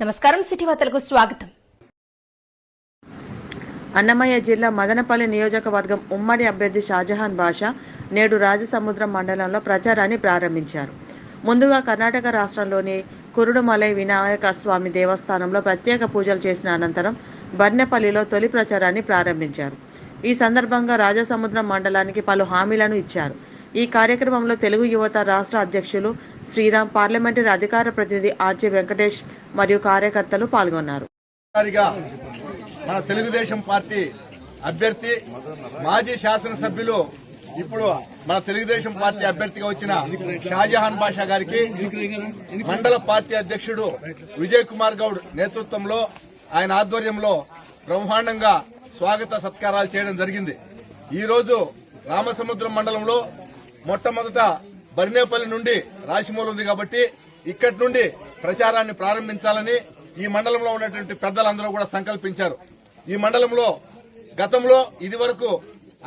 నమస్కారం సిటీ వార్తలకు స్వాగతం. అన్నమయ్య జిల్లా మదనపల్లి నియోజకవర్గం ఉమ్మడి అభ్యర్థి షాజహాన్ బాషా నేడు రాజసముద్రం మండలంలో ప్రచారాన్ని ప్రారంభించారు. ముందుగా కర్ణాటక రాష్ట్రంలోని కురుడుమలై వినాయక స్వామి దేవస్థానంలో ప్రత్యేక పూజలు చేసిన అనంతరం బర్నెపల్లిలో తొలి ప్రచారాన్ని ప్రారంభించారు. ఈ సందర్భంగా రాజసముద్రం మండలానికి పలు హామీలను ఇచ్చారు. ఈ కార్యక్రమంలో తెలుగు యువత రాష్ట్ర అధ్యక్షులు శ్రీరామ్ పార్లమెంటరీ అధికార ప్రతినిధి ఆర్జే వెంకటేష్ మరియు కార్యకర్తలు పాల్గొన్నారు. మన తెలుగుదేశం పార్టీ అభ్యర్థి మాజీ శాసనసభ్యులు ఇప్పుడు మన తెలుగుదేశం పార్టీ అభ్యర్థిగా వచ్చిన షాజహాన్ బాషా గారికి మండల పార్టీ అధ్యక్షుడు విజయ్ కుమార్ గౌడ్ నేతృత్వంలో ఆయన ఆధ్వర్యంలో బ్రహ్మాండంగా స్వాగత సత్కారాలు చేయడం జరిగింది. ఈ రోజు రామసముద్రం మండలంలో మొట్టమొదట బర్నేపల్లి నుండి రాశిమూల ఉంది కాబట్టి ఇక్కడి నుండి ప్రచారాన్ని ప్రారంభించాలని ఈ మండలంలో ఉన్నటువంటి పెద్దలందరూ కూడా సంకల్పించారు. ఈ మండలంలో గతంలో ఇది వరకు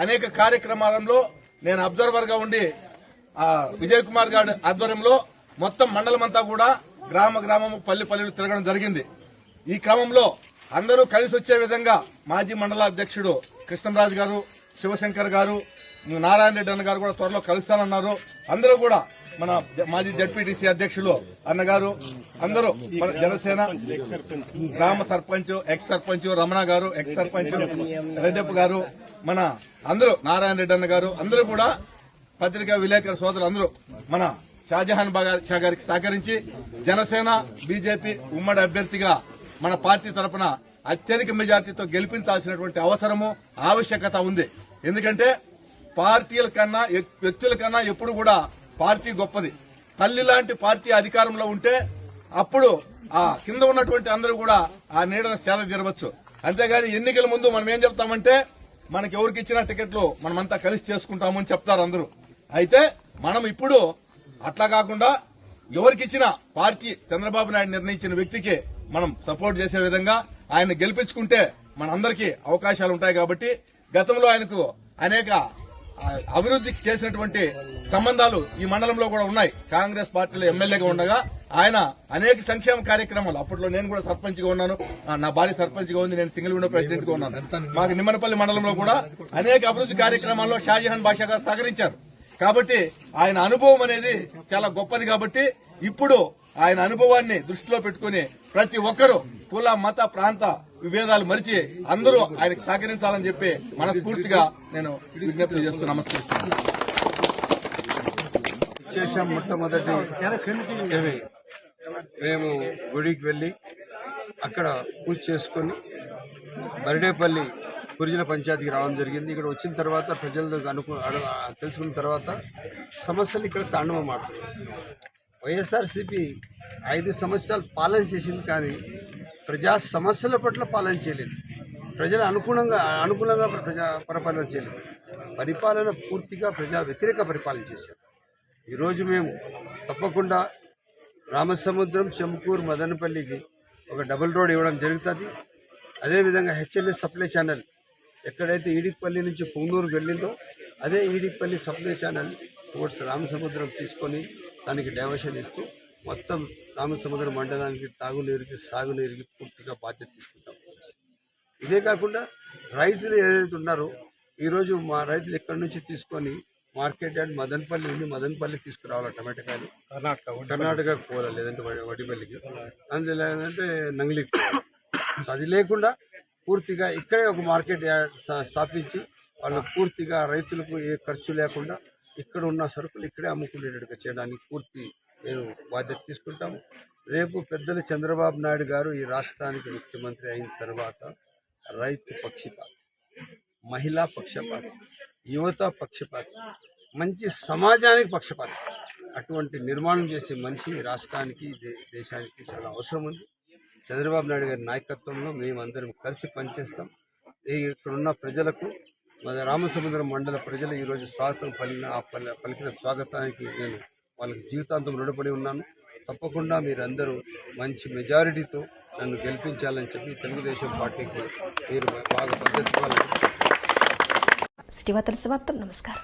అనేక కార్యక్రమాలలో నేను అబ్జర్వర్గా ఉండి విజయ్ కుమార్ గారి ఆధ్వర్యంలో మొత్తం మండలం అంతా కూడా గ్రామ గ్రామము పల్లి పల్లెలు తిరగడం జరిగింది. ఈ క్రమంలో అందరూ కలిసి వచ్చే విధంగా మాజీ మండల అధ్యక్షుడు కృష్ణరాజు గారు శివశంకర్ గారు నారాయణ రెడ్డి అన్న గారు కూడా త్వరలో కలుస్తానన్నారు. అందరూ కూడా మన మాజీ జడ్పీటీసీ అధ్యక్షులు అన్నగారు అందరూ మన జనసేన గ్రామ సర్పంచ్ ఎక్స్ సర్పంచ్ రమణ గారు ఎక్స్ సర్పంచ్ రెడ్డప్ప గారు మన అందరూ నారాయణ రెడ్డి అన్న గారు అందరూ కూడా పత్రికా విలేకరు సోదరులు అందరూ మన షాజహాన్ షా గారికి సహకరించి జనసేన బీజేపీ ఉమ్మడి అభ్యర్థిగా మన పార్టీ తరపున అత్యధిక మెజార్టీతో గెలిపించాల్సినటువంటి అవసరము ఆవశ్యకత ఉంది. ఎందుకంటే పార్టీల కన్నా ఎక్- వ్యక్తుల కన్నా ఎప్పుడు కూడా పార్టీ గొప్పది. తల్లి లాంటి పార్టీ అధికారంలో ఉంటే అప్పుడు ఆ కింద ఉన్నటువంటి అందరూ కూడా ఆ నీడన సేద తీరవచ్చు. అంతేగాని ఎన్నికల ముందు మనం ఏం చెప్తామంటే మనకి ఎవరికి ఇచ్చిన టికెట్లు మనమంతా కలిసి చేసుకుంటాము అని చెప్తారు అందరూ. అయితే మనం ఇప్పుడు అట్లా కాకుండా ఎవరికిచ్చిన పార్టీ చంద్రబాబు నాయుడు నిర్ణయించిన వ్యక్తికి మనం సపోర్ట్ చేసే విధంగా ఆయన గెలిపించుకుంటే మనందరికీ అవకాశాలు ఉంటాయి కాబట్టి గతంలో ఆయనకు అనేక అభివృద్ధి చేసినటువంటి సంబంధాలు ఈ మండలంలో కూడా ఉన్నాయి. కాంగ్రెస్ పార్టీలో ఎమ్మెల్యేగా ఉండగా ఆయన అనేక సంక్షేమ కార్యక్రమాలు. అప్పట్లో నేను కూడా సర్పంచ్గా ఉన్నాను నా భార్య సర్పంచ్గా ఉంది. నేను సింగిల్ విండో ప్రెసిడెంట్గా ఉన్నాను. మాకు నిమ్మనపల్లి మండలంలో కూడా అనేక అభివృద్ధి కార్యక్రమాల్లో షాజహాన్ బాషా గారు సహకరించారు. కాబట్టి ఆయన అనుభవం అనేది చాలా గొప్పది కాబట్టి ఇప్పుడు ఆయన అనుభవాన్ని దృష్టిలో పెట్టుకుని ప్రతి ఒక్కరూ కుల మత ప్రాంత విభేదాలు మరిచి అందరూ ఆయనకు సహకరించాలని చెప్పి మనస్ఫూర్తిగా నేను విజ్ఞప్తి చేస్తూ నమస్కరిస్తున్నాను. చేశాం మొట్టమొదటి మేము గుడికి వెళ్ళి అక్కడ పూజ చేసుకొని బరిడేపల్లి గురిజన పంచాయతీకి రావడం జరిగింది. ఇక్కడ వచ్చిన తర్వాత ప్రజలు అనుకు తెలుసుకున్న తర్వాత సమస్యలు ఇక్కడ తాండవం ఆడుతున్నాయి వైఎస్ఆర్సీపీ ఐదు సంవత్సరాలు పాలన చేసింది కానీ ప్రజా సమస్యల పట్ల పాలన చేయలేదు. ప్రజల అనుగుణంగా అనుకూలంగా ప్రజా పరిపాలన చేయలేదు. పరిపాలన పూర్తిగా ప్రజా వ్యతిరేక పరిపాలన చేశారు. ఈరోజు మేము తప్పకుండా రామసముద్రం చెంకూరు మదనపల్లికి ఒక డబుల్ రోడ్ ఇవ్వడం జరుగుతుంది. అదేవిధంగా హెచ్ఎన్ఎస్ సప్లై ఛానల్ ఎక్కడైతే ఈడిపల్లి నుంచి పుంగూరు వెళ్ళిందో అదే Edipalli supply channel towards Ramasamudram తీసుకొని దానికి డైవర్షన్ ఇస్తూ మొత్తం రామసముద్రం మండలానికి తాగునీరుకి సాగునీరుకి పూర్తిగా బాధ్యత తీసుకుంటాం ఇదే కాకుండా రైతులు ఏదైతే ఉన్నారో ఈరోజు మా రైతులు ఎక్కడి నుంచి తీసుకొని మార్కెట్ యార్డ్ మదనపల్లి నుండి మదనపల్లి తీసుకురావాలి టమాటకాయలు కర్ణాటక కర్ణాటకకు పోవాలి లేదంటే వడి- వడిపల్లికి. అందులో ఏంటంటే నంగిలికి అది లేకుండా పూర్తిగా ఇక్కడే ఒక మార్కెట్ స్థాపించి వాళ్ళకు పూర్తిగా రైతులకు ఏ ఖర్చు లేకుండా ఇక్కడ ఉన్న సరుకులు ఇక్కడే అమ్ముకునేటట్టుగా చేయడానికి పూర్తి నేను బాధ్యత తీసుకుంటాము. రేపు పెద్దలు చంద్రబాబు నాయుడు గారు ఈ రాష్ట్రానికి ముఖ్యమంత్రి అయిన తర్వాత రైతు పక్షపాతం మహిళా పక్షపాతం యువత పక్షపాతం మంచి సమాజానికి పక్షపాతం అటువంటి నిర్మాణం చేసే మనిషి ఈ రాష్ట్రానికి దే- దేశానికి చాలా అవసరం ఉంది. చంద్రబాబు నాయుడు గారి నాయకత్వంలో మేమందరం కలిసి పనిచేస్తాం. ఇక్కడున్న ప్రజలకు మన రామసముద్రం మండల ప్రజలు ఈరోజు స్వాగతం పలికిన ఆ పలికిన స్వాగతానికి నేను వాళ్ళకి జీవితాంతం రుణపడి ఉన్నాను. తప్పకుండా మీరందరూ మంచి మెజారిటీతో నన్ను గెలిపించాలని చెప్పి తెలుగుదేశం పార్టీకి మీరు బాగా పద్ధతి నమస్కారం.